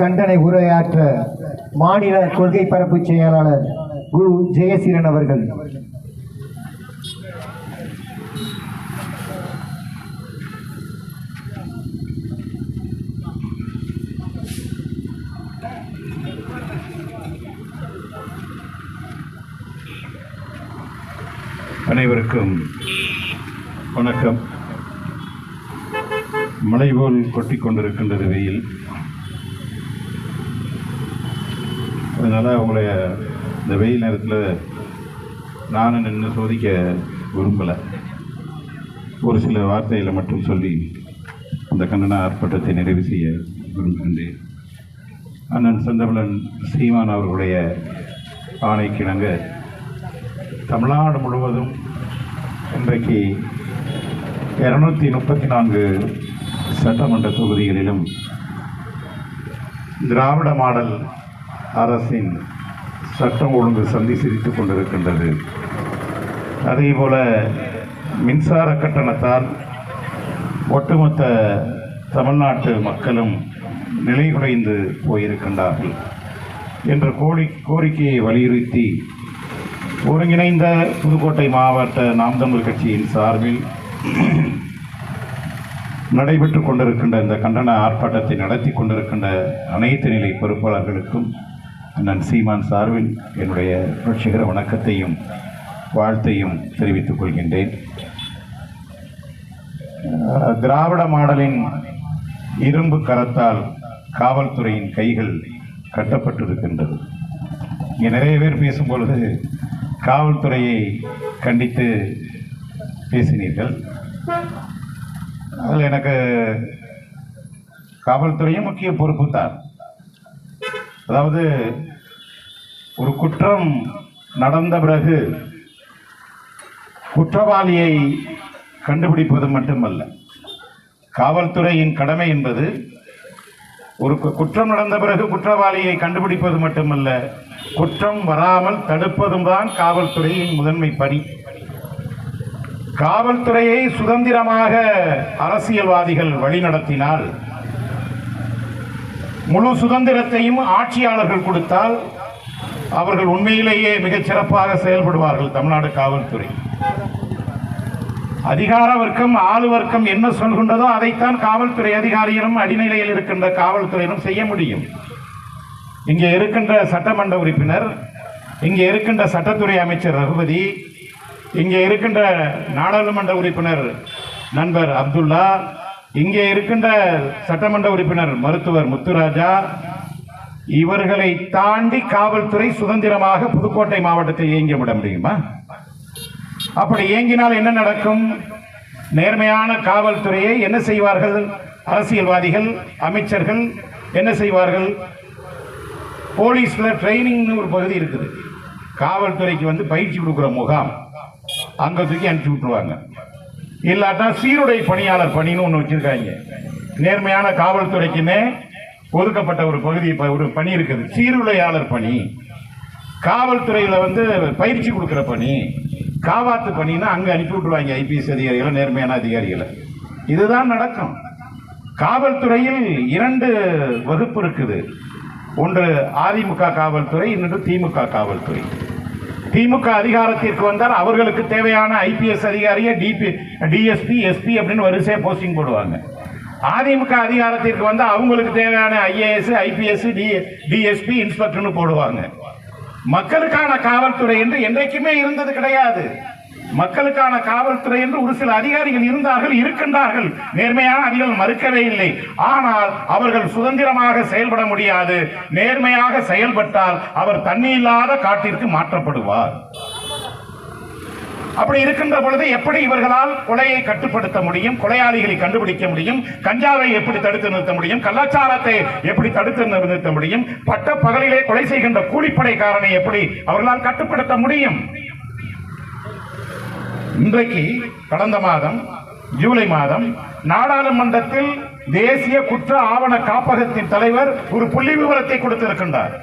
கண்டனை உரையாற்ற மாநில கொள்கை பரப்பு செயலாளர் குரு ஜெயசீரன் அவர்கள். அனைவருக்கும் வணக்கம். மலை போல் கொட்டி கொண்டிருக்கின்றது வெயில். அதனால் அவங்கள இந்த வெயில் நேரத்தில் நானும் நின்று சோதிக்க விரும்பலை. ஒரு சில வார்த்தைகளை மட்டும் சொல்லி அந்த கண்டன ஆர்ப்பாட்டத்தை நிறைவு செய்ய விரும்புகின்றேன். அண்ணன் செந்தமிழன் சீமான் அவர்களுடைய ஆணைக்கிணங்க தமிழ்நாடு முழுவதும் இன்றைக்கு இரநூத்தி முப்பத்தி நான்கு சட்டமன்ற தொகுதிகளிலும் திராவிட மாடல் அரசின் சட்டம் ஒழுங்கு சந்தி சிரித்து கொண்டிருக்கின்றது. அதேபோல மின்சார கட்டணத்தால் ஒட்டுமொத்த தமிழ்நாட்டு மக்களும் நிலைகுலைந்து போயிருக்கின்றார்கள் என்ற கோரி கோரிக்கையை வலியுறுத்தி ஒருங்கிணைந்த புதுக்கோட்டை மாவட்ட நாம் தமிழ் கட்சியின் சார்பில் நடைபெற்று கொண்டிருக்கின்ற இந்த கண்டன ஆர்ப்பாட்டத்தை நடத்தி கொண்டிருக்கின்ற அனைத்து நிலை பொறுப்பாளர்களுக்கும் அண்ணன் சீமான் சார்பில் என்னுடைய புரட்சிகர வணக்கத்தையும் வாழ்த்தையும் தெரிவித்துக் கொள்கின்றேன். திராவிட மாடலின் இரும்பு கரத்தால் காவல்துறையின் கைகள் கட்டப்பட்டிருக்கின்றது. இங்கே நிறைய பேர் பேசும் பொழுது காவல்துறையை கண்டித்து பேசினீர்கள். அதில் எனக்கு காவல்துறையும் முக்கிய பொறுப்பு தான். அதாவது ஒரு குற்றம் நடந்த பிறகு குற்றவாளியை கண்டுபிடிப்பது மட்டுமல்ல. காவல்துறையின் கடமை என்பது ஒரு கு- குற்றம் நடந்த பிறகு குற்றவாளியை கண்டுபிடிப்பது மட்டுமல்ல குற்றம் வராமல் தடுப்பதும் தான் காவல்துறையின் முதன்மை பணி. காவல்துறையை சுதந்திரமாக அரசியல்வாதிகள் வழிநடத்தினால் முழு சுதந்திரத்தையும் ஆட்சியாளர்கள் கொடுத்தால் அவர்கள் உண்மையிலேயே மிகச் சிறப்பாக செயல்படுவார்கள் தமிழ்நாடு காவல்துறை. அதிகார வர்க்கம் ஆளு வர்க்கம் என்ன சொல்கின்றதோ அதைத்தான் காவல்துறை அதிகாரிகளும் அடிநிலையில் இருக்கின்ற காவல்துறையிலும் செய்ய முடியும். இங்கே இருக்கின்ற சட்டமன்ற உறுப்பினர் இங்கே இருக்கின்ற சட்டத்துறை அமைச்சர் ரகுபதி இங்கே இருக்கின்ற நாடாளுமன்ற உறுப்பினர் நண்பர் அப்துல்லா இங்கே இருக்கின்ற சட்டமன்ற உறுப்பினர் மருத்துவர் முத்துராஜா இவர்களை தாண்டி காவல்துறை சுதந்திரமாக புதுக்கோட்டை மாவட்டத்தில் இயங்கி விட முடியுமா? அப்படி இயங்கினால் என்ன நடக்கும்? நேர்மையான காவல்துறையை என்ன செய்வார்கள்? அரசியல்வாதிகள் அமைச்சர்கள் என்ன செய்வார்கள்? போலீஸில் ட்ரைனிங்னு ஒரு பகுதி இருக்குது. காவல்துறைக்கு வந்து பயிற்சி கொடுக்குற முகாம். அங்கே தூக்கி அனுப்பிச்சி விட்டுருவாங்க. இல்லாட்டா சீருடை பணியாளர் பணின்னு ஒன்று வச்சிருக்காங்க. நேர்மையான காவல்துறைக்குன்னே ஒதுக்கப்பட்ட ஒரு பகுதி ஒரு பணி இருக்குது. சீருடையாளர் பணி. காவல்துறையில் வந்து பயிற்சி கொடுக்குற பணி. காவாத்து பணின்னா அங்கே அனுப்பி விட்டுருவாங்க ஐபிஎஸ் அதிகாரிகளை நேர்மையான அதிகாரிகளை. இதுதான் நடக்கும். காவல்துறையில் இரண்டு வகுப்பு இருக்குது. ஒன்று அதிமுக காவல்துறை இன்னொன்று திமுக காவல்துறை. திமுக அதிகாரத்திற்கு வந்தால் அவர்களுக்கு தேவையான ஐபிஎஸ் அதிகாரியை டிபி டிஎஸ்பி எஸ்பி அப்படின்னு வரிசையாக போஸ்டிங் போடுவாங்க. அதிமுக அதிகாரத்திற்கு வந்தால் அவங்களுக்கு தேவையான ஐஏஎஸ் ஐபிஎஸ் டி டிஎஸ்பி இன்ஸ்பெக்டர்னு போடுவாங்க. மக்களுக்கான காவல்துறை என்று என்றைக்குமே இருந்தது கிடையாது. மக்களுக்கான காவல்துறை என்று ஒரு சில அதிகாரிகள் இருந்தார்கள் இருக்கின்றார்கள். நேர்மையான அதிகாரிகள் மறுக்கவே இல்லை. ஆனால் அவர்கள் சுதந்திரமாக செயல்பட முடியாது. நேர்மையாக செயல்பட்டால் அவர் தண்ணி இல்லாத காட்டிற்கு மாற்றப்படுவார். அப்படி இருக்கின்ற பொழுது எப்படி இவர்களால் கொலையை கட்டுப்படுத்த முடியும் கொலையாளிகளை கண்டுபிடிக்க முடியும் கஞ்சாவை எப்படி தடுத்து நிறுத்த முடியும் கலாச்சாரத்தை எப்படி தடுத்து நிறுத்த முடியும் பட்ட பகலிலே கொலை செய்கின்ற கூலிப்படைக்காரனை எப்படி அவர்களால் கட்டுப்படுத்த முடியும்? இன்றைக்கு கடந்த மாதம் ஜூலை மாதம் நாடாளுமன்றத்தில் தேசிய குற்ற ஆவண காப்பகத்தின் தலைவர் ஒரு புள்ளி விவரத்தை கொடுத்திருக்கின்றார்.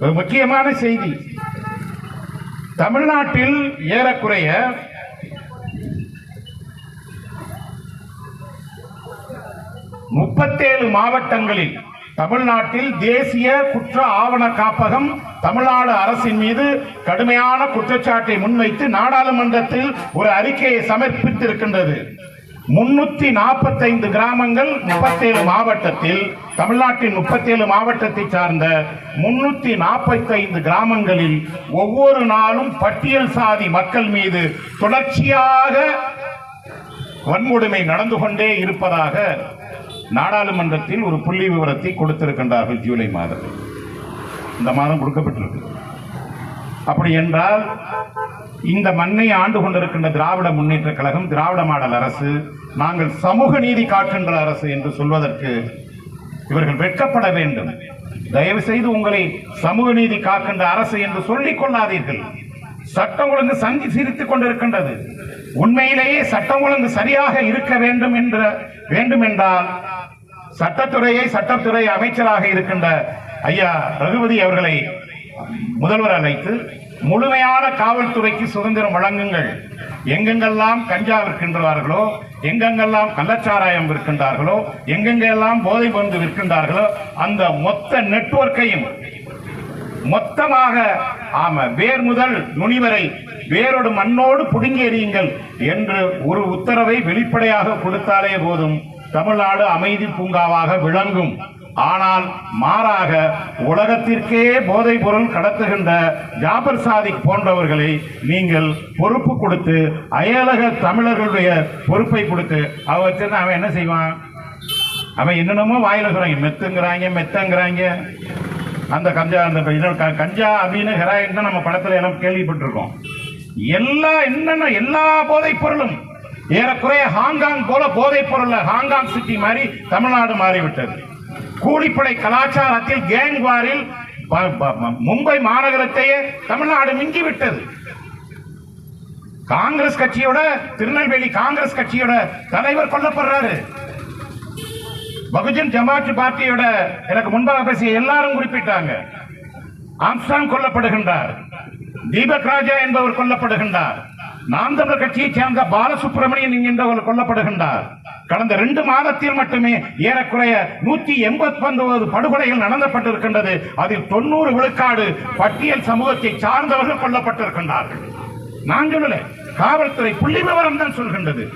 ஒரு முக்கியமான செய்தி. தமிழ்நாட்டில் ஏறக்குறைய முப்பத்தேழு மாவட்டங்களில் தமிழ்நாட்டில் தேசிய குற்ற ஆவண காப்பகம் தமிழ்நாடு அரசின் மீது கடுமையான குற்றச்சாட்டை முன்வைத்து நாடாளுமன்றத்தில் ஒரு அறிக்கையை சமர்ப்பித்திருக்கின்றது. முன்னூத்தி நாற்பத்தைந்து கிராமங்கள் முப்பத்தேழு மாவட்டத்தில் தமிழ்நாட்டின் முப்பத்தேழு மாவட்டத்தை சார்ந்த முன்னூத்தி நாற்பத்தைந்து கிராமங்களில் ஒவ்வொரு நாளும் பட்டியல் சாதி மக்கள் மீது தொடர்ச்சியாக வன்கொடுமை நடந்து கொண்டே இருப்பதாக நாடாளுமன்றத்தில் ஒரு புள்ளி விவரத்தை கொடுத்திருக்கின்றார்கள் ஜூலை மாதத்தில். இந்த மாதம் கொடுக்கப்பட்டிருக்கு. அப்படி என்றால் இந்த மண்ணை ஆண்டு கொண்டிருக்கின்ற திராவிட முன்னேற்ற கழகம் திராவிட மாடல் அரசு நாங்கள் சமூக நீதி காக்கின்ற அரசு என்று சொல்வதற்கு இவர்கள் வெட்கப்பட வேண்டும். தயவு செய்து உங்களை சமூக நீதி காக்கின்ற அரசு என்று சொல்லிக் கொள்ளாதீர்கள். சட்டம் ஒழுங்கு சந்தி சிரித்துக் கொண்டிருக்கின்றது. உண்மையிலேயே சட்டம் ஒழுங்கு சரியாக இருக்க வேண்டும் என்ற வேண்டும் என்றால் சட்டத்துறையை சட்டத்துறை அமைச்சராக இருக்கின்ற ஐயா ரகுபதி அவர்களை முதல்வர் அழைத்து முழுமையான காவல்துறைக்கு சுதந்திரம் வழங்குங்கள். எங்கெங்கெல்லாம் கஞ்சா விற்கின்றார்களோ எங்கெங்கெல்லாம் கள்ளச்சாராயம் விற்கின்றார்களோ எங்கெங்கெல்லாம் போதை மருந்து விற்கின்றார்களோ அந்த மொத்த நெட்வொர்க்கையும் மொத்தமாக ஆம வேர் முதல் நுனிவரை வேரோடு மண்ணோடு புடுங்கி எறியுங்கள் என்று ஒரு உத்தரவை வெளிப்படையாக கொடுத்தாலே போதும். தமிழ்நாடு அமைதி பூங்காவாக விளங்கும். ஆனால் மாறாக உலகத்திற்கே போதைப் பொருள் கடத்துகின்ற ஜாபர் சாதிக் போன்றவர்களை நீங்கள் பொறுப்பு கொடுத்து அயலக தமிழர்களுடைய பொறுப்பை கொடுத்து அவ வச்சிருந்தா அவன் என்ன செய்வான்? அவன் என்னென்னமோ வாயில சொல்றாங்க. மெத்துங்கிறாங்க மெத்தங்கிறாங்க. அந்த கஞ்சா அந்த கஞ்சா அப்படின்னு ஹெராயின் தான் நம்ம படத்தில் எல்லாம் கேள்விப்பட்டிருக்கோம். எல்லா என்னென்ன எல்லா போதைப் பொருளும் ஏறக்குறைய ஹாங்காங் போல போதைப் பொருள் ஹாங்காங் சிட்டி மாதிரி தமிழ்நாடு மாறிவிட்டது. கூலிப்படை கலாச்சாரத்தில் கேங் வாரில் மும்பை மாநகரத்தையே தமிழ்நாடு மிஞ்சிவிட்டது. காங்கிரஸ் கட்சியோட திருநெல்வேலி காங்கிரஸ் கட்சியோட தலைவர் கொல்லப்படுறாரு. பகுஜன் ஜமாத் பார்ட்டியோட எனக்கு முன்பாக பேசிய எல்லாரும் குறிப்பிட்டாங்க. ஆம்ஸ்டாங் கொல்லப்படுகின்றார். தீபக் ராஜா என்பவர் கொல்லப்படுகின்றார். நாம் தமிழர் கட்சியைச் சேர்ந்த பாலசுப்ரமணியன் என்கின்றவர் கொல்லப்படுகின்றார். கடந்த ரெண்டு மாதத்தில் மட்டுமே ஏறக்குறைய நூத்தி எண்பத்தி ஒன்பது படுகொலைகள் நடந்தப்பட்டிருக்கின்றது. அதில் தொண்ணூறு விழுக்காடு பட்டியல் சமூகத்தை சார்ந்தவர்கள் கொல்லப்பட்டிருக்கின்றார்கள். நான் சொல்லல காவல்துறை புள்ளி விவரம் தான் சொல்கின்றது.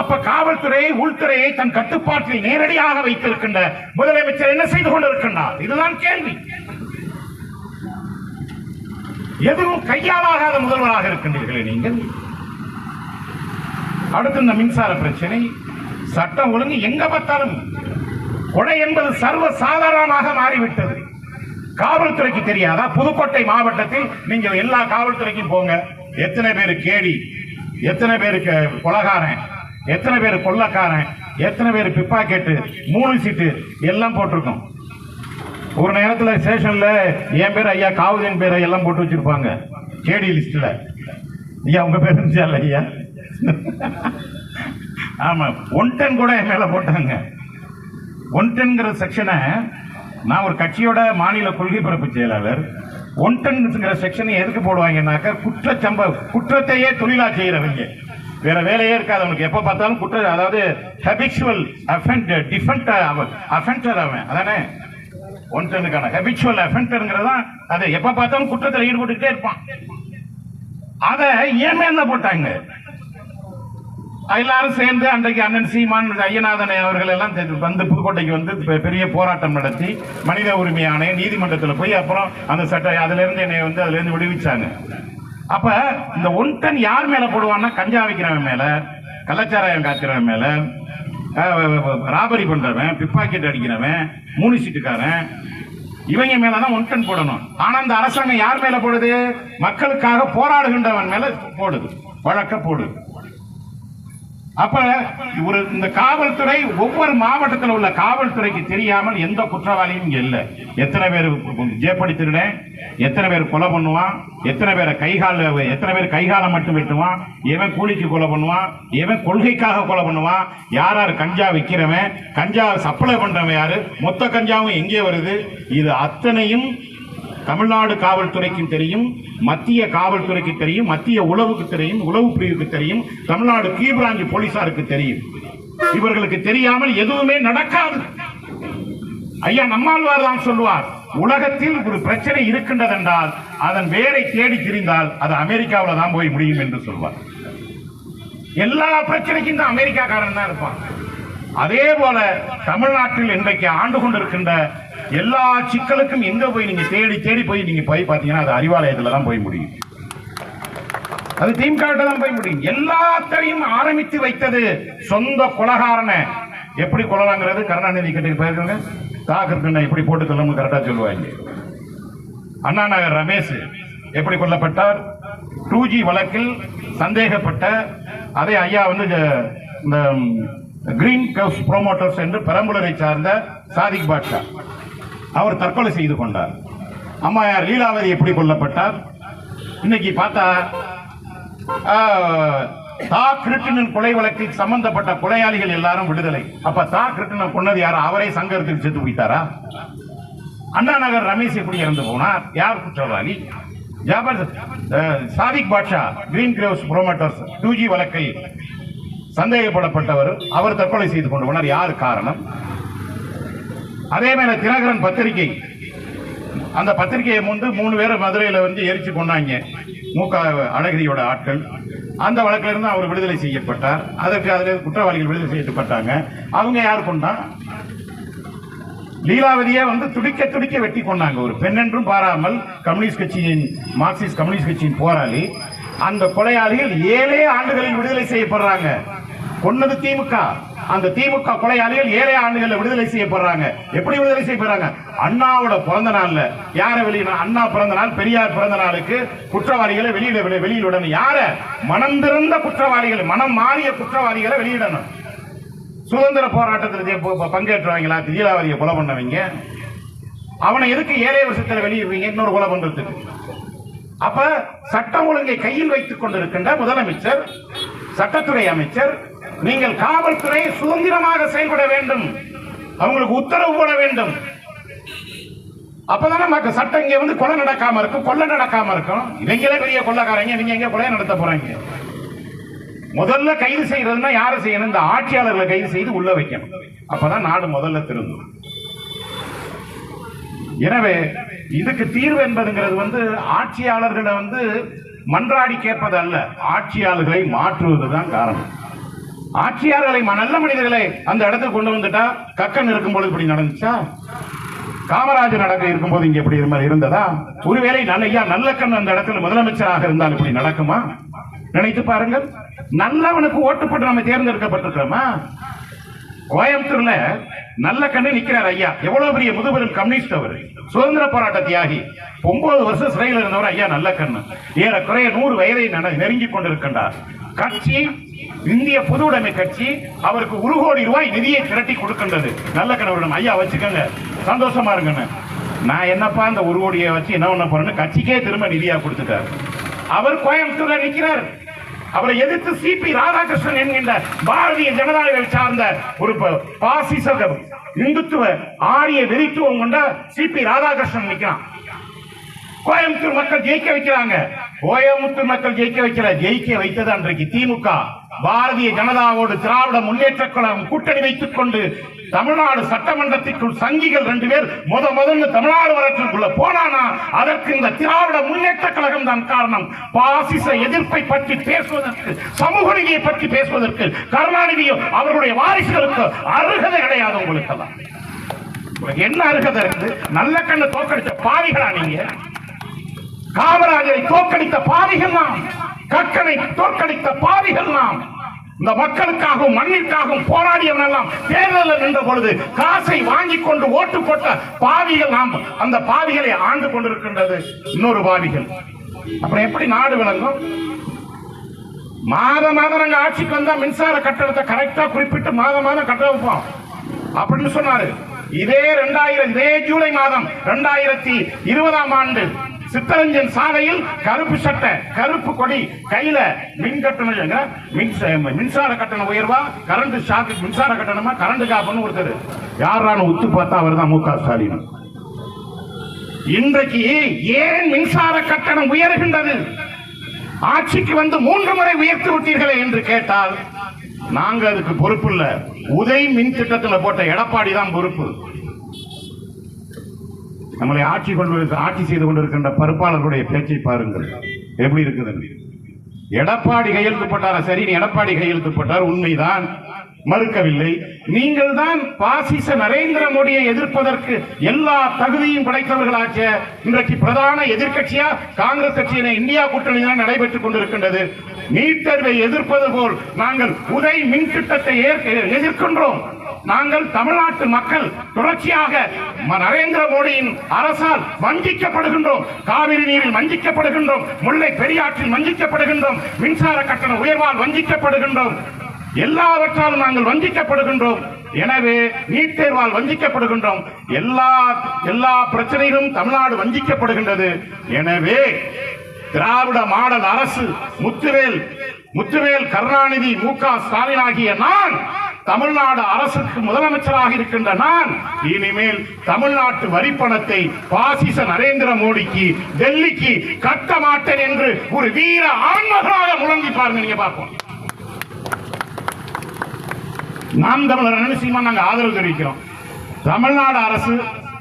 அப்ப காவல்துறை உள்துறையை தன் கட்டுப்பாட்டில் நேரடியாக வைத்திருக்கின்ற முதலமைச்சர் என்ன செய்து கொண்டிருக்கின்றார்? இதுதான் கேள்வி. எதுவும் கையாளாகாத முதல்வராக இருக்கின்றீர்களே நீங்கள். அடுத்து இந்த மின்சார பிரச்சனை. சட்டம் ஒழுங்கு எங்க பார்த்தாலும் கொலை என்பது சர்வ சாதாரணமாக மாறிவிட்டது. காவல்துறைக்கு தெரியாதா? புதுக்கோட்டை மாவட்டத்தில் நீங்கள் எல்லா காவல்துறைக்கும் போங்க. எத்தனை பேர் கேடி எத்தனை பேருக்கு கொலகாரன் எத்தனை பேர் கொள்ளக்காரன் எத்தனை பேர் பிப்பாக்கெட்டு மூணு சீட்டு எல்லாம் போட்டிருக்கோம். ஒரு நேரத்தில் ஸ்டேஷனில் என் பேர் ஐயா காவுதன் பேரை எல்லாம் போட்டு வச்சிருப்பாங்க. கேடி லிஸ்ட்டில் ஐயா உங்கள் பேர் இருந்துச்சா இல்லை ஐயா? ஆமாம் ஒன் டென் கூட என் மேலே போட்டாங்க. ஒன் டென்ங்கிற செக்ஷனை நான் ஒரு கட்சியோட மாநில கொள்கை பரப்பு செயலாளர். ஒன் டென்ங்கிற செக்ஷனை எதுக்கு போடுவாங்கன்னாக்கா குற்றச்சம்ப குற்றத்தையே தொழிலா செய்கிறவங்க வேற வேலையே இருக்காது அவனுக்கு. எப்போ பார்த்தாலும் குற்ற அதாவது ஹெபிச்சுவல் அஃபென்ட் டிஃபென்ட் அஃபென்டர் அவன். அதானே? ஒன் ஹெபிச்சுவல் ஹெபிச்சுவல் தான் அதை எப்ப பார்த்தாலும் குற்றத்தில் ஈடுபட்டுக்கிட்டே இருப்பான். அதை ஏன் மேல போட்டாங்க? எல்லாரும் சேர்ந்து அன்றைக்கு அண்ணன் சீமான் ஐயநாதன் அவர்கள் எல்லாம் வந்து புதுக்கோட்டைக்கு வந்து பெ- பெரிய போராட்டம் நடத்தி மனித உரிமை ஆணையம் நீதிமன்றத்தில் போய் அப்புறம் அந்த சட்ட அதுலேருந்து என்னை வந்து அதுலேருந்து விடுவிச்சாங்க. அப்ப இந்த ஒன் டன் யார் மேல போடுவான்னா கஞ்சா வைக்கிறவன் மேல கள்ளச்சாராயம் காய்க்கிறவன் மேல ராபரி பண்றவன் பிப்பாக்கெட் அடிக்கிறவன் மூணு சீட்டுக்காரன். இவங்க மேலதான் ஒன் டன் போடணும். ஆனா அந்த அரசாங்கம் யார் மேல போடுது? மக்களுக்காக போராடுகின்றவன் மேல போடுது. வழக்க போடுது. அப்ப ஒரு இந்த காவல்துறை ஒவ்வொரு மாவட்டத்தில் உள்ள காவல்துறைக்கு தெரியாமல் எந்த குற்றவாளியும் இங்க எத்தனை பேர் ஜேப்படி எத்தனை பேர் கொலை பண்ணுவான் எத்தனை பேரை கைகால எத்தனை பேர் கைகால மட்டும் வெட்டுவான் எவன் கூலிக்கு கொலை பண்ணுவான் எவன் கொள்கைக்காக கொலை பண்ணுவான் யார் யார் கஞ்சா விற்கிறவன் கஞ்சா சப்ளை பண்றவன் யாரு மொத்த கஞ்சாவும் எங்கே வருது? இது அத்தனையும் தமிழ்நாடு காவல்துறைக்கும் தெரியும் மத்திய காவல்துறைக்கு தெரியும் மத்திய உளவுக்கு தெரியும் உளவு பிரிவுக்கு தெரியும் தமிழ்நாடு கீ போலீசாருக்கு தெரியும். இவர்களுக்கு தெரியாமல் எதுவுமே நடக்காது. ஐயா நம்மாழ்வார் தான் சொல்லுவார் உலகத்தில் ஒரு பிரச்சனை இருக்கின்றது என்றால் அதன் வேரை தேடி திரிந்தால் அது அமெரிக்காவில் தான் போய் முடியும் என்று சொல்வார். எல்லா பிரச்சனைக்கும் தான் அமெரிக்காக்காரன் தான் இருப்பான். அதே போல தமிழ்நாட்டில் இன்றைக்கு ஆண்டு கொண்டிருக்கின்ற எல்லா சிக்கலுக்கும் எங்க போய் நீங்க தேடி தேடி போய் நீங்க போய் பாத்தீங்கன்னா அது அறிவாலயத்துல தான் போய் முடியும். அது திமுக தான் போய் முடியும். எல்லாத்தையும் ஆரம்பித்து வைத்தது சொந்த கொலகாரனை. எப்படி கொள்ளலாங்கிறது கருணாநிதி கிட்ட போயிருக்காங்க. தாக்கருக்கு எப்படி போட்டு கொள்ளணும் கரெக்டா சொல்லுவாங்க. அண்ணா நகர் ரமேஷ் எப்படி கொல்லப்பட்டார்? டூ ஜி வழக்கில் சந்தேகப்பட்ட அதே ஐயா வந்து இந்த கிரீன் கவுஸ் ப்ரோமோட்டர்ஸ் என்று பெரம்பலூரை சார்ந்த சாதிக் பாட்ஷா. அவர் தற்கொலை செய்து கொண்டார். அம்மாயார் லீலாவதி எப்படி கொல்லப்பட்டார்? இன்னைக்கு பார்த்தா ஆஹ், தா கிருட்டினன் கொலை வழக்கில் சம்பந்தப்பட்ட கொலையாளிகள் எல்லாரும் விடுதலை. அப்ப தா கிருட்டினன் கொன்னது யாரா? அவரே சங்கரத்தில் செத்து போயிட்டாரா? அண்ணா நகர் ரமேஷ் எப்படி இறந்து போனார்? யார் குற்றவாளி? Jafar Sadiq Batcha green graves promoters two G சந்தேகப்படப்பட்டவர் அவர் தற்கொலை செய்து கொண்டு போனார் யார் காரணம்? அதே மேல தினகரன் பத்திரிகை. அந்த பத்திரிகையை முன்பு மூணு பேரை மதுரையில் வந்து எரிச்சு கொண்டாங்க முக அழகிரியோட ஆட்கள். அந்த வழக்கில் இருந்து அவர் விடுதலை செய்யப்பட்டார். அதற்கு அதில் குற்றவாளிகள் விடுதலை செய்யப்பட்டாங்க. அவங்க யார் கொண்டா? லீலாவதியே வந்து துடிக்க துடிக்க வெட்டி கொண்டாங்க ஒரு பெண் என்றும் பாராமல் கம்யூனிஸ்ட் கட்சியின் மார்க்சிஸ்ட் கம்யூனிஸ்ட் கட்சியின் போராளி. அந்த கொலையாளிகள் ஏழே ஆண்டுகளில் விடுதலை செய்யப்படுறாங்க. கொன்னது திமுக. அந்த திமுக கொலையாளிகள் ஏழை ஆண்டுகளில் விடுதலை செய்யப்படுறாங்க. எப்படி விடுதலை செய்யப்படுறாங்க? அண்ணாவோட பிறந்த நாள்ல. யார வெளியிட அண்ணா பிறந்த நாள் பெரியார் பிறந்த நாளுக்கு குற்றவாளிகளை வெளியிட விடணும் யார? மனம் திறந்த குற்றவாளிகள் மனம் மாறிய குற்றவாளிகளை வெளியிடணும். சுதந்திர போராட்டத்தில் ப- பங்கேற்றவங்களா? லீலாவதியை கொலை பண்ணவங்க. அவனை எதுக்கு ஏழை வருஷத்துல வெளியிடுவீங்க இன்னொரு கொலை பண்றதுக்கு. அப்ப சட்டம் ஒழுங்கை கையில் வைத்துக் கொண்டிருக்கின்ற முதலமைச்சர் சட்டத்துறை அமைச்சர் நீங்கள் காவல்துறை சுதந்திரமாக செயல்பட வேண்டும். அவங்களுக்கு உத்தரவு போட வேண்டும். அப்பதானே நமக்கு சட்டம் இங்க வந்து கொலை நடக்காம இருக்கும் கொள்ளை நடக்காம இருக்கும். இவங்களே பெரிய கொள்ளக்காரங்க நீங்க எங்க கொலை நடத்த போறாங்க? முதல்ல கைது செய்யறதுன்னா யாரை செய்யணும்? இந்த ஆட்சியாளர்களை கைது செய்து உள்ள வைக்கணும். அப்பதான் நாடு முதல்ல திருந்தும் எனவே இதுக்கு தீர்வு என்பதுங்கிறது வந்து ஆட்சியாளர்களை வந்து மன்றாடி கேட்பது அல்ல ஆட்சியாளர்களை மாற்றுவதுதான் காரணம். ஆட்சியாளர்களை நல்ல மனிதர்களை அந்த இடத்துக்கு கொண்டு வந்துட்டா கக்கன் இருக்கும்போது இப்படி நடந்துச்சா? காமராஜர் நடக்க இருக்கும்போது இங்க இப்படி இது மாதிரி இருந்ததா? ஒருவேளை நல்ல ஐயா நல்ல கண் அந்த இடத்துல முதலமைச்சராக இருந்தால் இப்படி நடக்குமா? நினைத்து பாருங்கள். நல்லவனுக்கு ஓட்டுப்பட்டு நம்ம தேர்ந்தெடுக்கப்பட்டிருக்கிறோமா? கோயம்புத்தூர்ல நல்ல கண்ணு நிக்கிறார் ஐயா. எவ்வளவு பெரிய முதுபெரும் கம்யூனிஸ்ட் அவர். சுதந்திர போராட்ட தியாகி. ஒன்பது வருஷம் சிறையில் இருந்தவர் ஐயா நல்ல கண்ணு. ஏறக்குறைய நூறு வயதை நெருங்கி கொண்டிருக்கின்றார். கட்சி இந்திய பொது உடைமை கட்சி அவருக்கு ஒரு கோடி ரூபாய் நிதியை திரட்டி கொடுக்கின்றது. நல்ல கணவரிடம் ஐயா வச்சுக்கோங்க. சந்தோஷமா இருங்கன்னு நான் என்னப்பா இந்த ஒரு கோடியை வச்சு என்ன பண்ண போறேன்னு கட்சிக்கே திரும்ப நிதியா கொடுத்துட்டார். அவர் கோயம்புத்தூர்ல நிற்கிறார் அவரை எதிர்த்து சிபி ராதாகிருஷ்ணன் என்கின்ற பாரதிய ஜனதாவை சார்ந்த ஒரு பாசிச இந்துத்துவ ஆரிய வெறித்துவம் கொண்ட சிபி ராதாகிருஷ்ணன் நிக்கிறான். கோயம்புத்தூர் மக்கள் ஜெயிக்க வைக்கிறாங்க. கோயம்புத்தூர் மக்கள் ஜெயிக்க வைக்கிற ஜெயிக்க வைத்தது அன்றைக்கு திமுக. பாரதிய ஜனதாவோடு திராவிட முன்னேற்ற கழகம் கூட்டணி வைத்துக் கொண்டு தமிழ்நாடு சட்டமன்றத்திற்குள் சங்கிகள் ரெண்டு பேர் முத முதல்ல தமிழ்நாடு வரத்திற்குள்ள போனானா? அதற்கு இந்த திராவிட முன்னேற்ற கழகம் தான் காரணம். பாசிச எதிர்ப்பை பற்றி பேசுவதற்கு சமூக நீதியை பற்றி பேசுவதற்கு கருணாநிதியோ அவர்களுடைய வாரிசுகளுக்கு அருகதை கிடையாது உங்களுக்கெல்லாம். உங்களுக்கு என்ன அருகதை இருக்குது? நல்ல கண்ணை தோக்கடிச்ச பாவிகளா நீங்க? காமராஜரை தோற்கடித்த பாவிகள் தான் கற்களை தோற்கடித்த பாவிகள் நாம். இந்த மக்களுக்காகவும் மண்ணிற்காகவும் போராடியவன் எல்லாம் தேர்தலில் நின்ற பொழுது காசை வாங்கி கொண்டு ஓட்டு போட்ட பாவிகள் நாம். அந்த பாவிகளை ஆண்டு கொண்டிருக்கின்றது இன்னொரு பாவிகள். அப்புறம் எப்படி நாடு விளங்கும்? மாத மாதம் நாங்க ஆட்சிக்கு வந்தா மின்சார கட்டணத்தை கரெக்டா குறிப்பிட்டு மாத மாதம் கட்ட வைப்போம். அப்படின்னு சொன்னாரு. இதே ரெண்டாயிரம் இதே ஜூலை மாதம் ரெண்டாயிரத்தி இருபதாம் ஆண்டு சித்தரஞ்சன் சாலையில் கருப்பு சட்டை கருப்பு கொடி கையில மின் கட்டணம் இல்லைங்க, மின்சார கட்டண உயர்வா? கரண்ட் ஷாக்கு மின்சார கட்டணமா? கரண்ட் காப்புன்னு ஒருத்தர். யாரான உத்து பார்த்தா அவர் தான் மு க ஸ்டாலின். இன்றைக்கு ஏன் மின்சார கட்டணம் உயர்கின்றது? ஆட்சிக்கு வந்து மூன்று முறை உயர்த்தி விட்டீர்களே என்று கேட்டால் நாங்க அதுக்கு பொறுப்பு இல்லை. உதய் மின் திட்டத்தில் போட்ட எடப்பாடி தான் பொறுப்பு. நம்மளை ஆட்சி கொண்டு ஆட்சி செய்து கொண்டிருக்கின்ற பருப்பாளர்களுடைய பேச்சை பாருங்கள். எப்படி இருக்குது எடப்பாடி கையெழுத்து போட்டாரா? சரி நீ எடப்பாடி கையெழுத்து போட்டார். உண்மைதான். மறுக்கவில்லை. நீங்கள் தான் பாசிச நரேந்திர மோடியை எதிர்ப்பதற்கு எல்லா தகுதியும் படைத்தவர்களாச்ச இன்றைக்கு பிரதான எதிர்கட்சியா காங்கிரஸ் கட்சியின இந்தியா கூட்டணி தான் நடைபெற்றுக் கொண்டிருக்கின்றது. நீட் தேர்வை எதிர்ப்பது போல் நாங்கள் உதை மின் திட்டத்தை எதிர்க்கின்றோம். நாங்கள் தமிழ்நாட்டு மக்கள் தொடர்ச்சியாக நரேந்திர மோடியின் அரசால் வஞ்சிக்கப்படுகின்றோம். காவிரி நீரில் வஞ்சிக்கப்படுகின்றோம். முல்லை பெரியாற்றில் வஞ்சிக்கப்படுகின்றோம். மின்சார கட்டண உயர்வால் வஞ்சிக்கப்படுகின்றோம். எல்லாவற்றாலும் நாங்கள் வஞ்சிக்கப்படுகின்றோம். எனவே நீட் தேர்வால் வஞ்சிக்கப்படுகின்றோம். எல்லா எல்லா பிரச்சனையிலும் தமிழ்நாடு வஞ்சிக்கப்படுகின்றது. எனவே திராவிட மாடல் அரசு முத்துவேல் முத்துவேல் கருணாநிதி மு க ஸ்டாலின் ஆகிய நான் தமிழ்நாடு அரசுக்கு முதலமைச்சராக இருக்கின்ற நான் இனிமேல் தமிழ்நாட்டு வரிப்பணத்தை பாசிச நரேந்திர மோடிக்கு டெல்லிக்கு கட்ட மாட்டேன் என்று ஒரு வீர ஆன்மகனாக முழங்கி பாருங்க நீங்க பார்ப்போம். நாம் தமிழர் அனுசியமா நாங்கள் ஆதரவு தெரிவிக்கிறோம். தமிழ்நாடு அரசு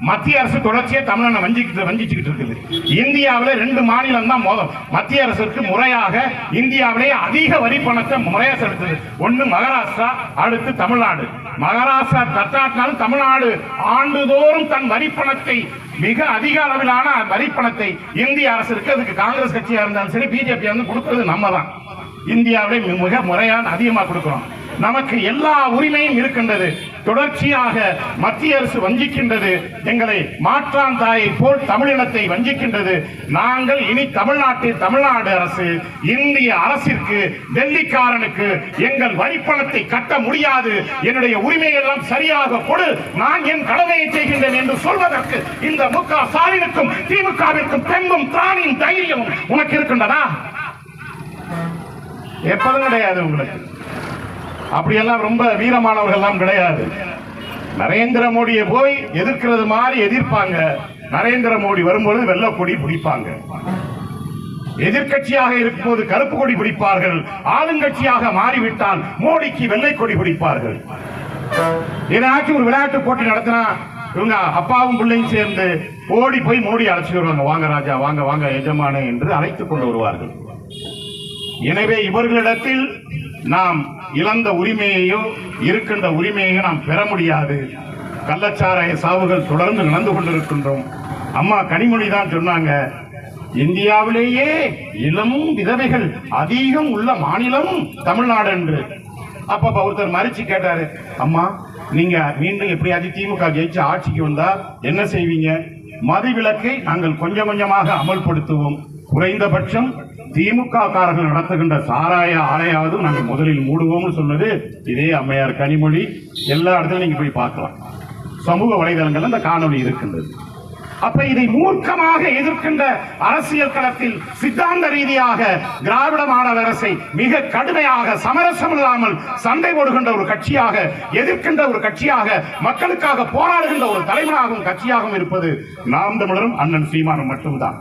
மத்திய அரசு தொடர்ச்சியாக தமிழனை வஞ்சிக்கிட்டு வஞ்சிச்சுக்கிட்டு இருக்குது. இந்தியாவில் ரெண்டு மாநிலம் தான் மோதம் மத்திய அரசுக்கு முறையாக இந்தியாவிலே அதிக வரி பணத்தை முறையாக செலுத்துது. ஒன்று மகாராஷ்டிரா அடுத்து தமிழ்நாடு. மகாராஷ்டிரா தட்டாட்டினாலும் தமிழ்நாடு ஆண்டுதோறும் தன் வரி பணத்தை மிக அதிக அளவிலான வரி பணத்தை இந்திய அரசுக்கு அதுக்கு காங்கிரஸ் கட்சியாக இருந்தாலும் சரி பிஜேபி வந்து கொடுக்கறது நம்ம தான். இந்தியாவிலே மிக முறையான அதிகமாக கொடுக்குறோம். நமக்கு எல்லா உரிமையும் இருக்கின்றது. தொடர்ச்சியாக மத்திய அரசு வஞ்சிக்கின்றது. எங்களை மாற்றான் தாயை போல் தமிழினத்தை வஞ்சிக்கின்றது. நாங்கள் இனி தமிழ்நாட்டில் தமிழ்நாடு அரசு இந்திய அரசிற்கு டெல்லிக்காரனுக்கு எங்கள் வரிப்பணத்தை கட்ட முடியாது. என்னுடைய உரிமையெல்லாம் சரியாக கொடு. நான் என் கடமையை செய்கின்றேன் என்று சொல்வதற்கு இந்த மு க ஸ்டாலினுக்கும் திமுகவிற்கும் தெம்பும் திராணியும் தைரியமும் உனக்கு இருக்கின்றதா? எப்பதும் கிடையாது உங்களுக்கு. அப்படியெல்லாம் ரொம்ப வீரமானவர்கள்லாம் கிடையாது. நரேந்திர மோடியை போய் எதிர்க்கிறது மாதிரி எதிர்ப்பாங்க. நரேந்திர மோடி வரும்பொழுது வெள்ளக்கொடி பிடிப்பாங்க. எதிர்க்கட்சியாக இருக்கும்போது கருப்பு கொடி பிடிப்பார்கள். ஆளுங்கட்சியாக மாறிவிட்டால் மோடிக்கு வெள்ளை கொடி பிடிப்பார்கள். ஏதாச்சும் ஒரு விளையாட்டு போட்டி நடத்தினா இவங்க அப்பாவும் பிள்ளையும் சேர்ந்து ஓடி போய் மோடி அழைச்சிட்டு வருவாங்க. வாங்க ராஜா வாங்க வாங்க எஜமானே என்று அழைத்துக் கொண்டு வருவார்கள். எனவே இவர்களிடத்தில் நாம் இழந்த உரிமையையோ இருக்கின்ற உரிமையையோ நாம் பெற முடியாது. கள்ளச்சாராய சாவுகள் தொடர்ந்து நடந்து கொண்டிருக்கின்றோம். அம்மா கனிமொழி தான் சொன்னாங்க இந்தியாவிலேயே இளம் விதவைகள் அதிகம் உள்ள மாநிலம் தமிழ்நாடு என்று. அப்ப ஒருத்தர் மறிச்சு கேட்டாரு அம்மா நீங்க மீண்டும் எப்படியாச்சும் திமுக ஜெயிச்சு ஆட்சிக்கு வந்தா என்ன செய்வீங்க? மதுவிலக்கை நாங்கள் கொஞ்சம் கொஞ்சமாக அமல்படுத்துவோம். குறைந்தபட்சம் திமுக காரர்கள் நடத்துகின்ற சாராய ஆலையாவது நாங்கள் முதலில் மூடுவோம்னு சொன்னது இதே அம்மையார் கனிமொழி. எல்லா இடத்துலையும் நீங்க போய் பார்க்கலாம். சமூக வலைதளங்கள் அந்த காணொளி இருக்கின்றது. அப்ப இதை மூர்க்கமாக எதிர்க்கின்ற அரசியல் களத்தில் சித்தாந்த ரீதியாக திராவிட மாடல் அரசை மிக கடுமையாக சமரசம் இல்லாமல் சண்டை போடுகின்ற ஒரு கட்சியாக எதிர்க்கின்ற ஒரு கட்சியாக மக்களுக்காக போராடுகின்ற ஒரு தலைவனாகவும் கட்சியாகவும் இருப்பது நாம் தமிழரும் அண்ணன் சீமானும் மட்டும்தான்.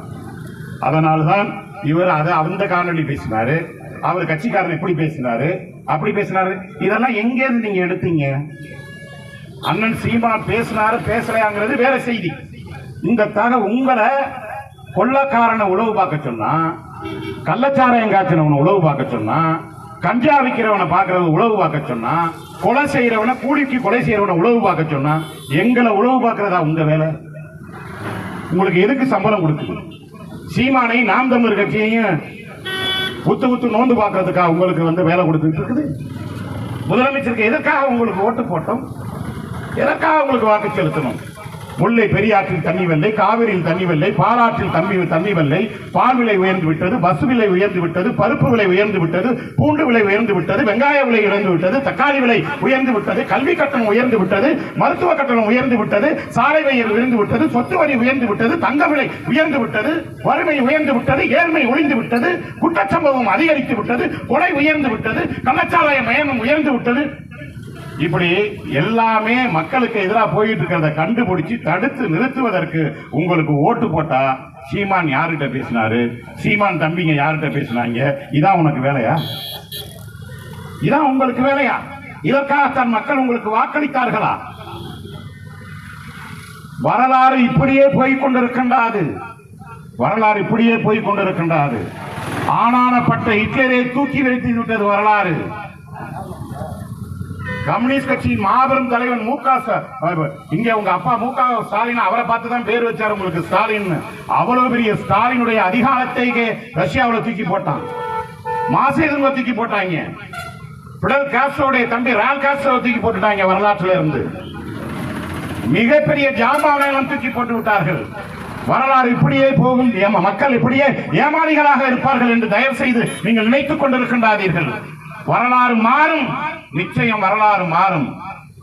அதனால்தான் இவர் அதை அந்த காரணி பேசினாரு. அவர் கட்சிக்காரன் எப்படி பேசினாரு? அப்படி பேசினாரு. இதெல்லாம் எங்க இருந்து நீங்க எடுத்தீங்க? அண்ணன் சீமான் பேசினாரு பேசலையாங்கிறது வேற செய்தி. இந்த தக உங்களை கொள்ளக்காரனை உழவு பார்க்க சொன்னா கள்ளச்சாராயம் காய்ச்சினவனை உழவு பார்க்க சொன்னா கஞ்சா விற்கிறவனை பார்க்கறவன் உழவு பார்க்க சொன்னா கொலை செய்யறவனை கூலிக்கு கொலை செய்யறவனை உழவு பார்க்க சொன்னா எங்களை உழவு பார்க்கறதா உங்க வேலை? உங்களுக்கு எதுக்கு சம்பளம் கொடுக்குது? சீமானை நாம் தமிழர் கட்சியையும் உத்து உத்து நோந்து பார்க்கறதுக்காக உங்களுக்கு வந்து வேலை கொடுத்துட்டு இருக்குது. முதலமைச்சருக்கு எதற்காக உங்களுக்கு ஓட்டு போட்டோம்? எதற்காக உங்களுக்கு வாக்கு செலுத்தணும்? முல்லை பெரியாற்றில் தண்ணி வெள்ளை காவிரியில் தண்ணி வெள்ளை பாலாற்றில் தண்ணி தண்ணி வெள்ளை பால் விலை உயர்ந்து விட்டது பஸ் விலை உயர்ந்து விட்டது பருப்பு விலை உயர்ந்து விட்டது பூண்டு விலை உயர்ந்து விட்டது வெங்காய விலை உயர்ந்து விட்டது தக்காளி விலை உயர்ந்து விட்டது கல்வி கட்டணம் உயர்ந்து விட்டது மருத்துவ கட்டணம் உயர்ந்து விட்டது சாலை வயல் உயர்ந்து விட்டது சொத்து வரி உயர்ந்து விட்டது தங்க விலை உயர்ந்து விட்டது வறுமை உயர்ந்து விட்டது ஏழ்மை ஒழிந்து விட்டது குற்றச்சம்பவம் அதிகரித்து விட்டது கொலை உயர்ந்து விட்டது கள்ளச்சாராய மயமம் உயர்ந்து விட்டது இப்படி எல்லாமே மக்களுக்கு எதிராக போயிட்டு இருக்கிறத கண்டுபிடிச்சு தடுத்து நிறுத்துவதற்கு உங்களுக்கு ஓட்டு போட்டா சீமான் யார்கிட்ட பேசினாரு? சீமான் தம்பிங்க யார்கிட்ட பேசினாங்க? இதான் உனக்கு வேலையா? இதான் உங்களுக்கு வேலையா? இதற்காகத்தான் மக்கள் உங்களுக்கு வாக்களித்தார்களா? வரலாறு இப்படியே போய் கொண்டிருக்கின்றது. வரலாறு இப்படியே போய் கொண்டிருக்கின்றது. ஆனானப்பட்ட ஹிட்லரை தூக்கி வைத்து விட்டது வரலாறு. கம்யூனிஸ்ட் கட்சியின் மாபெரும் தலைவன் மு க இங்க உங்க அப்பா மு க ஸ்டாலின் அவரை பார்த்து தான் பேர் வச்சார் உங்களுக்கு ஸ்டாலின் அவ்வளவு பெரிய ஸ்டாலினுடைய அதிகாரத்தை ரஷ்யாவில் தூக்கி போட்டான். மாசேதுங்க தூக்கி போட்டாங்க. பிடல் காஸ்ட்ரோடைய தம்பி ரால் காஸ்டோ தூக்கி போட்டுட்டாங்க வரலாற்றுல இருந்து மிகப்பெரிய ஜாமானை தூக்கி போட்டு விட்டார்கள். வரலாறு இப்படியே போகும். மக்கள் இப்படியே ஏமாளிகளாக இருப்பார்கள் என்று தயவு செய்து நீங்கள் நினைத்துக் கொண்டிருக்கின்றாதீர்கள். வரலாறு மாறும். நிச்சயம் வரலாறு மாறும்.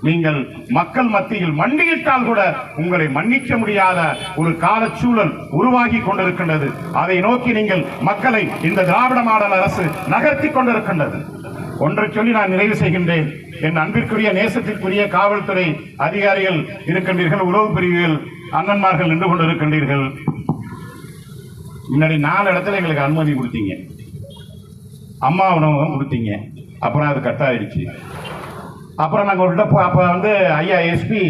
நீங்கள் மக்கள் மத்தியில் மண்டியிட்டால் கூட உங்களை மன்னிக்க முடியாத ஒரு காலச்சூழல் உருவாகி கொண்டிருக்கின்றது. அதை நோக்கி நீங்கள் மக்களை இந்த திராவிட மாடல் அரசு நகர்த்தி கொண்டிருக்கின்றது. ஒன்றை சொல்லி நான் நிறைவு செய்கின்றேன். என் அன்பிற்குரிய நேசத்திற்குரிய காவல்துறை அதிகாரிகள் இருக்கின்றீர்கள் உளவு பிரிவுகள் அண்ணன்மார்கள் நின்று கொண்டிருக்கின்றீர்கள். முன்னாடி நாலு இடத்துல எங்களுக்கு அனுமதி கொடுத்தீங்க. அம்மா உணவகம் கொடுத்தீங்க. அப்புறம் அது கட் ஆகிடுச்சு அப்புறம் நாங்கள் உள்ள போ அப்போ வந்து ஐயா எஸ்பி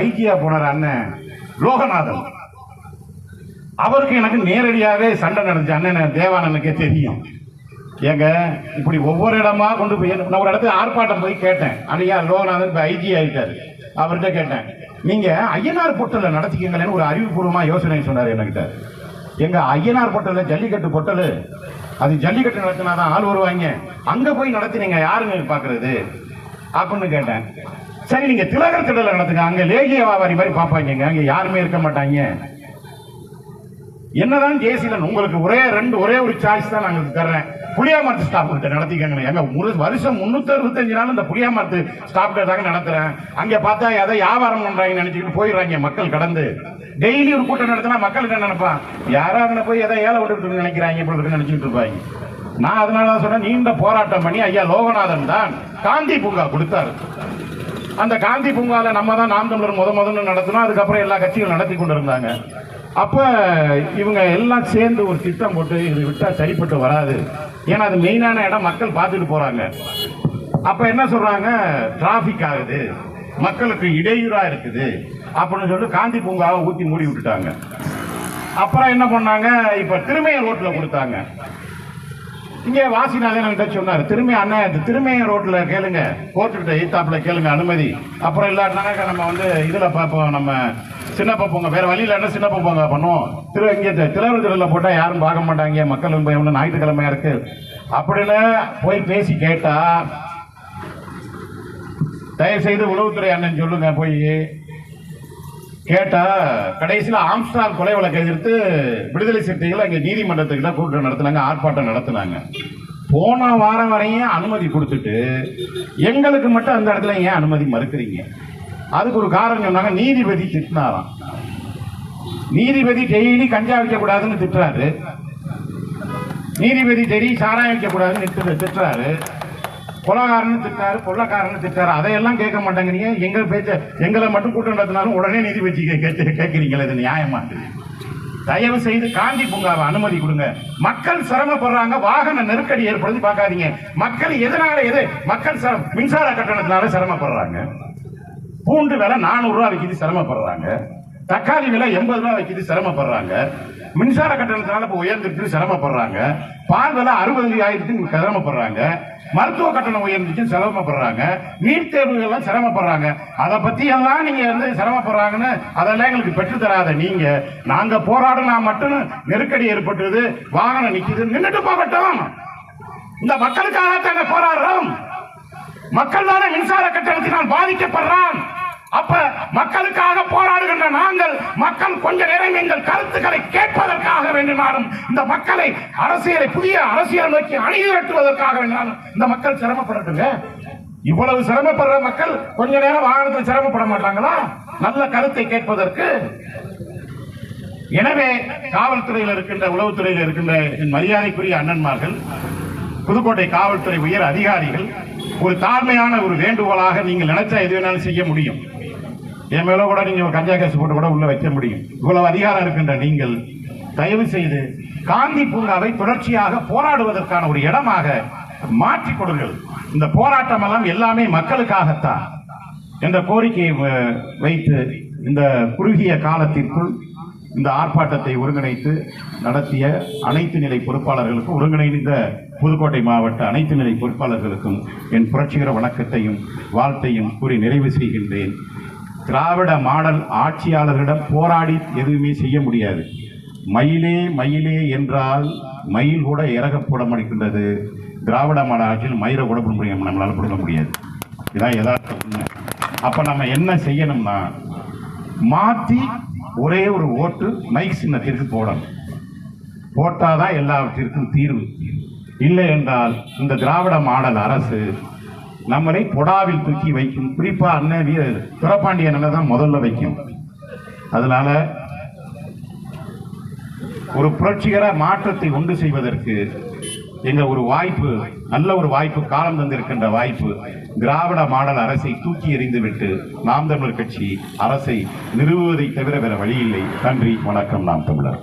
ஐஜியா போனார் அண்ணன் லோகநாதன். அவருக்கு எனக்கு நேரடியாகவே சண்டை நடந்துச்சு. அண்ணன் தேவானனுக்கே தெரியும். ஏங்க இப்படி ஒவ்வொரு இடமா கொண்டு போய் நான் ஒரு இடத்துல ஆர்ப்பாட்டம் போய் கேட்டேன். அன்னையா லோகநாதன் இப்போ ஐஜி ஆயிட்டாரு. அவர்கிட்ட கேட்டேன். நீங்கள் ஐயனார் பொட்டலில் நடத்திக்கங்களேன்னு ஒரு அறிவுபூர்வமாக யோசனை சொன்னார் என்கிட்ட. எங்கள் ஐயனார் பொட்டலில் ஜல்லிக்கட்டு பொட்டல் அது ஜல்லிக்கட்டு நடத்தினாதான் ஆள் வருவாங்க. அங்க போய் நடத்தினீங்க யாருங்க பாக்குறது அப்படின்னு கேட்டேன். சரி நீங்க திலகர் திடல நடத்துங்க. அங்க லேகிய வியாபாரி மாதிரி பார்ப்பாங்க அங்க யாருமே இருக்க மாட்டாங்க. என்னதான் ஜெயசீலன் உங்களுக்கு ஒரே ரெண்டு ஒரே ஒரு சாய்ஸ் தான் நாங்க தர்றேன். புளியாமரத்து ஸ்டாப் கிட்ட நடத்திக்கங்க எங்க ஒரு வருஷம் முன்னூத்தி அறுபத்தஞ்சு நாள் இந்த புளியாமரத்து ஸ்டாப் தாங்க நடத்துறேன். அங்க பார்த்தா எதை வியாபாரம் பண்றாங்க நினைச்சுக்கிட்டு போயிடுறாங்க மக்கள் கடந்து. டெய்லி ஒரு கூட்டம் நடத்தினா மக்கள் என்ன நினைப்பான்? யாராவது போய் எதை ஏழை விட்டு நினைக்கிறாங்க இப்படி நினைச்சுட்டு இருப்பாங்க. நான் அதனால தான் சொன்னேன் நீண்ட போராட்டம் பண்ணி ஐயா லோகநாதன் தான் காந்தி பூங்கா கொடுத்தாரு. அந்த காந்தி பூங்காவில் நம்ம தான் நாம் தமிழர் முத முதல்ல நடத்தினோம். அதுக்கப்புறம் எல்லா கட்சிகளும் நடத்தி கொண்டு இருந்தாங்க அப்போ இவங்க எல்லாம் சேர்ந்து ஒரு திட்டம் போட்டு இது விட்டால் சரிப்பட்டு வராது. ஏன்னா அது மெயினான இடம் மக்கள் பார்த்துட்டு போகிறாங்க அப்போ என்ன சொல்கிறாங்க டிராஃபிக் ஆகுது. மக்களுக்கு இடையூறாக இருக்குது. அப்படின்னு சொல்லிட்டு காந்தி பூங்காவை ஊற்றி மூடி விட்டுட்டாங்க. அப்புறம் என்ன பண்ணாங்க? இப்போ திருமைய ரோட்டில் கொடுத்தாங்க. இங்கே வாசிநாதன் என்கிட்ட சொன்னார் திரும்பி அண்ணன் இந்த திருமைய ரோட்டில் கேளுங்க. கோர்ட்டுக்கிட்ட ஈத்தாப்பில் கேளுங்க அனுமதி. அப்புறம் இல்லாட்டினாக்க நம்ம வந்து இதில் பார்ப்போம் நம்ம சின்னப்ப பொங்க வேற வழியில் என்ன சின்னப்ப பொங்க பண்ணுவோம். திரு இங்கே திலவர் திருவிழா போட்டால் யாரும் பார்க்க மாட்டாங்க மக்கள் ரொம்ப எவ்வளவு ஞாயிற்றுக்கிழமையாக இருக்கு? அப்படின்னு போய் பேசி கேட்டால் தயவு செய்து உளவுத்துறை அண்ணன் சொல்லுங்க போய். கேட்டா கடைசியில் ஆம்ஸ்டார் கொலை வழக்கை எதிர்த்து விடுதலை சிறுத்தைகள் நீதிமன்றத்துக்கு தான் கூட்டம் நடத்தினாங்க ஆர்ப்பாட்டம் நடத்தினாங்க. போன வாரம் வரையும் அனுமதி கொடுத்துட்டு எங்களுக்கு மட்டும் அந்த இடத்துல ஏன் அனுமதி மறுக்கிறீங்க? அதுக்கு ஒரு காரணம் சொன்னாங்க நீதிபதி திட்டினாராம். நீதிபதி டெய்லி கஞ்சா வைக்கக்கூடாதுன்னு திட்டுறாரு. நீதிபதி டெய்லி சாராயம் வைக்கக்கூடாதுன்னு திட்டு- திட்டுறாரு. கொலகாரன்னு திட்டாரு கொள்ளக்காரன்னு திட்டாரு. அதையெல்லாம் கேட்க மாட்டேங்கிறீங்க. எங்க பேச்ச எங்களை மட்டும் கூட்டம் நடத்தினாலும் உடனே நீதிபதி கேட்க கேட்கிறீங்களே இது நியாயமா? தயவு செய்து காந்தி பூங்காவை அனுமதி கொடுங்க. மக்கள் சிரமப்படுறாங்க வாகன நெருக்கடி ஏற்படுத்தி பார்க்காதீங்க. மக்கள் எதனால எது மக்கள் சிரம மின்சார கட்டணத்தினால சிரமப்படுறாங்க? பூண்டு விலை நானூறு விற்கிது சிரமப்படுறாங்க. தக்காளி விலை எண்பது ரூபா விற்கிது சிரமப்படுறாங்க. மின்சார கட்டணத்தினால இப்போ உயர்ந்துட்டு சிரமப்படுறாங்க. பால் விலை அறுபது ஆயிரத்துக்கு சிரமப்படுறாங்க. மருத்துவ கட்டணம் உயர்ந்துச்சு சிரமப்படுறாங்க. நீட் தேர்வுகள் எல்லாம் சிரமப்படுறாங்க. அதை பத்தி எல்லாம் நீங்க வந்து சிரமப்படுறாங்கன்னு அதெல்லாம் எங்களுக்கு பெற்று தராத நீங்க. நாங்க போராடினா மட்டும் நெருக்கடி ஏற்பட்டது வாகனம் நிக்குது நின்றுட்டு போகட்டும். இந்த மக்களுக்காக தாங்க போராடுறோம். மக்கள் தானே மின்சார கட்டணத்தினால் பாதிக்கப்படுறான். அப்ப மக்களுக்காக போராடுகின்ற நாங்கள் மக்கள் கொஞ்ச நேரம் எங்கள் கருத்துக்களை கேட்பதற்காக வேண்டினாலும் இந்த மக்களை அரசியலை புதிய அரசியல் நோக்கி அணிதிரட்டுவதற்காக வேண்டினாலும் இந்த மக்கள் சிரமப்படட்டுங்க. இவ்வளவு சிரமப்படுற மக்கள் கொஞ்ச நேரம் வாகனத்தில் சிரமப்பட மாட்டாங்களா? நல்ல கருத்தை கேட்பதற்கு. எனவே காவல்துறையில் இருக்கின்ற உளவுத்துறையில் இருக்கின்ற என் மரியாதைக்குரிய அண்ணன்மார்கள் புதுக்கோட்டை காவல்துறை உயர் அதிகாரிகள் ஒரு தாழ்மையான ஒரு வேண்டுகோளாக நீங்கள் நினைச்சா எது வேணாலும் செய்ய முடியும். என் மேல கூட நீங்க கஞ்சா கேஸ் போட்டு கூட உள்ள வைக்க முடியும். இவ்வளவு அதிகாரம் இருக்கின்ற நீங்கள் தயவு செய்து காந்தி பூங்காவை தொடர்ச்சியாக போராடுவதற்கான ஒரு இடமாக மாற்றி கொடுங்கள். இந்த போராட்டம் எல்லாம் எல்லாமே மக்களுக்காகத்தான் என்ற கோரிக்கையை வ- வைத்து இந்த குறுகிய காலத்திற்குள் இந்த ஆர்ப்பாட்டத்தை ஒருங்கிணைத்து நடத்திய அனைத்து நிலை பொறுப்பாளர்களுக்கும் ஒருங்கிணைந்த புதுக்கோட்டை மாவட்ட அனைத்து நிலை பொறுப்பாளர்களுக்கும் என் புரட்சிகர வணக்கத்தையும் வாழ்த்தையும் கூறி நிறைவு செய்கின்றேன். திராவிட மாடல் ஆட்சியாளர்களிடம் போராடி எதுவுமே செய்ய முடியாது. மயிலே மயிலே என்றால் மயில் கூட இறக போட முடிக்கின்றது திராவிட மாடல் ஆட்சியில் மயிரை கூட போட முடியும் நம்மளால் கொடுக்க முடியாது. இதான் யதார்த்த உண்மை. நம்ம என்ன செய்யணும்னா மாற்றி ஒரே ஒரு ஓட்டு மைக் சின்னத்திற்கு போடணும். போட்டாதான் எல்லாவற்றிற்கும் தீர்வு. இல்லை என்றால் இந்த திராவிட மாடல் அரசு நம்மளை பொடாவில் தூக்கி வைக்கும். குறிப்பா அண்ணன் வீர துரப்பாண்டியனில் தான் முதல்ல வைக்கும். அதனால ஒரு புரட்சிகர மாற்றத்தை உண்டு செய்வதற்கு எங்க ஒரு வாய்ப்பு நல்ல ஒரு வாய்ப்பு காலம் தந்திருக்கின்ற வாய்ப்பு திராவிட மாடல் அரசை தூக்கி எறிந்துவிட்டு நாம் தமிழர் கட்சி அரசை நிறுவுவதை தவிர வேற வழியில்லை. நன்றி வணக்கம் நாம் தமிழர்.